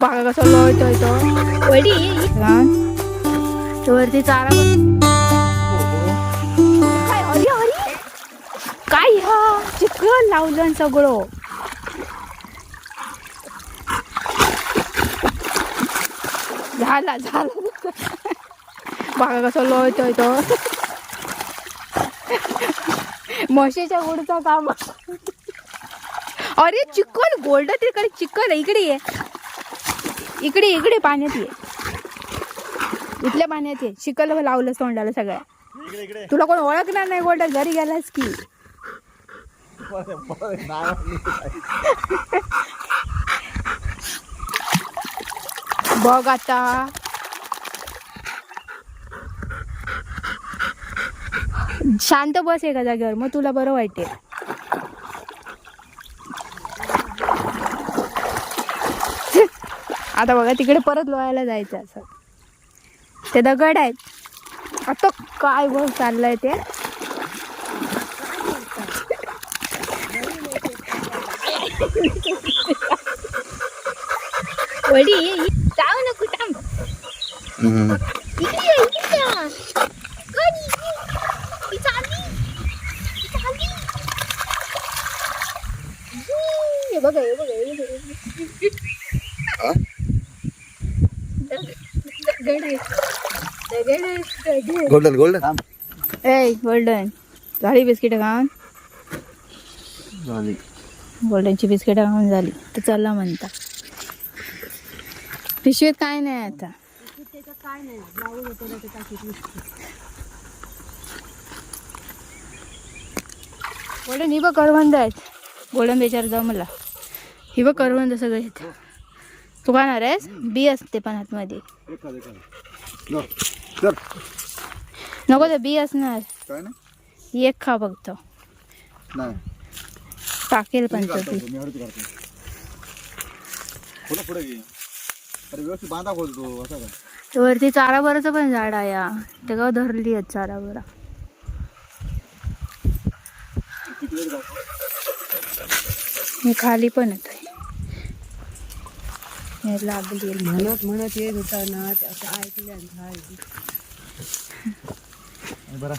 बघा कसं लोळतोय तो वडी. लहान. तो वरती चारा काय अरे अरे काय ह्या चिकन लावलं सगळं. झाला झाला. बघा कसं लोळतोय तो म्हशीच्या गुडचा काम. अरे चिकन गोल्ड तिकडे चिकन आहे इकडे ये. इकडे इकडे पाण्यात ये. इथल्या पाण्यात ये. चिकन लावलं तोंडाला सगळ्या तुला कोण ओळखणार नाही गोल्ड घरी गेलास की. बघ आता. शांत बस एका जागेवर. मग तुला बरं वाटेल. आता बघा तिकडे परत लोहायला जायचं असं. ते दगड आहेत. आता काय बघ चाललंय ते. वडी जाऊ नको थांब. बघा बघा बघा, बघा. दगड आहे. दगड आहे, दगड. गोल्डन गोल्डन ए गोल्डन झाली बिस्किट खाऊन? झाली. गोल्डनची बिस्किट खाऊन झाली. तर चला म्हणता. पिशवीत काय नाही आता. गोल्डन ही बघ करवंद आहेत. गोल्डन बेचार जाऊ मला ही बघ करवंद सगळे तू खाणार आहेस? बी असते पण आतमध्ये. नको ते बी असणार. एक खा बघतो टाकेल पण वरती चाराबराचं पण झाड आहे या. ते गाव धरली आहेत चाराबरा किती वेळ जातो? हे खाली पण येत लागली म्हणत म्हणत येत होता ना ते असं ऐकलं आणि झाड. आणि बरं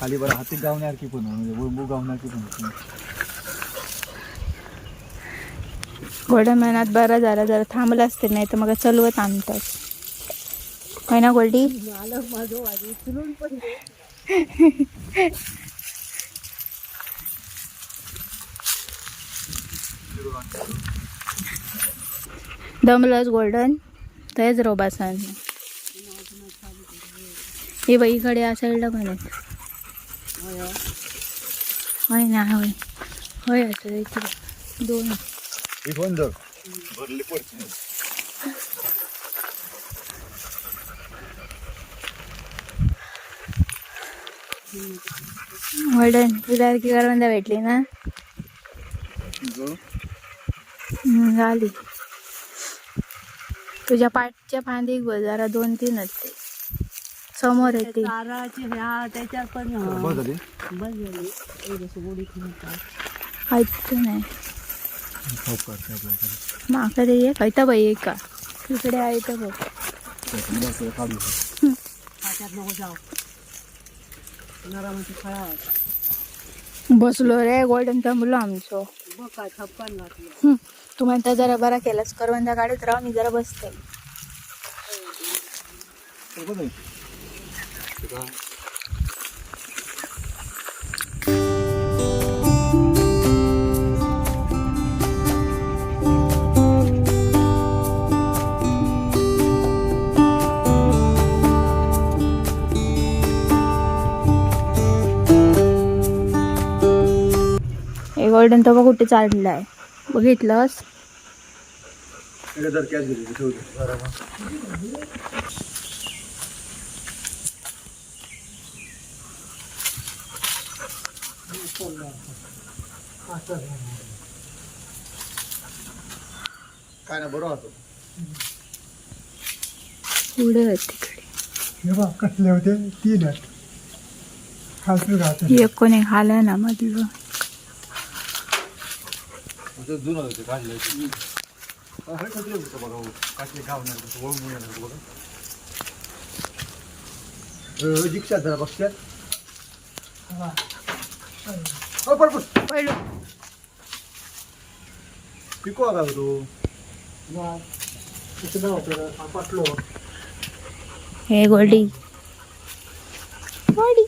खाली बरं हाती गावणार की पण म्हणजे बुळबुळ गावणार की पण. गोल्डन महिन्यात बरं झालं जरा थांबलं असते नाही तर मग चलवत आणतात. होय ना गोल्डी? पण दे. दमलंच गोल्डन तेच रोबासन. हे बाईकडे या साईडला पण आहेत होय ना होय. होय असं इकडे. दोन. गोल्डन तुझ्यासारखी करवंदा भेटली ना? झाली तुझ्या पाठच्या फांदी बघ जरा दोन तीन असते समोर येते नारळाची ह्या त्याच्यात पण बस झाली. ऐकतो नाही? हो माका ते एक. ऐता बाई एक. का तिकडे आहे तर बघ बसलो रे गोल्डन थांबलो आमचो. बघ काय छप्पन घातलं. तू म्हणता जरा बरा केलास करवंदा गाडीत राह मी जरा बसते. हे गोल्डन तर बघ कुठे चाललाय? बघितलंस? जर कॅश दिली ठेवते काय ना बरं होतं पुढे आहेत तिकडे. हे बघ कसले होते? तीन आहेत. खालचं राहत एक कोणी खालं ना मधलं. जुनं होतं काढलं होतं बघा हो. काटले गावणार वळून येणार बघा. अ, जिक्षा जरा बघशात हो पड पड पहिलो पिको आला होतं पाटलो. हे गोल्डी. गोल्डी.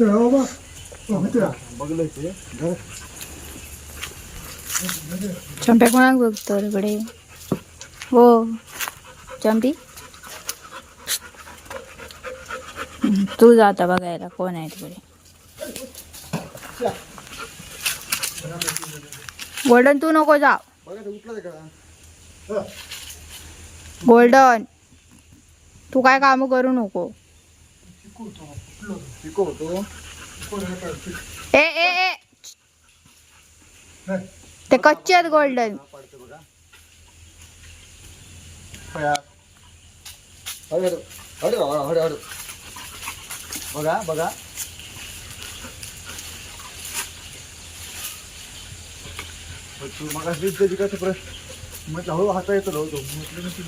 हो हो. बघलंय ते. घर चंप्या कोणाक बघतो इकडे हो. चंपी? तू जाता बघायला कोण आहे तिकडे गोल्डन तू नको जा गोल्डन तू काय काम करू नको. ए ए ए. ते कच्चे आहेत गोल्डन बघा हळू हळू हळू बघा बघा तू मग कसं प्रश्न? म्हटलं हळू हाता येतो. हो, म्हटलं की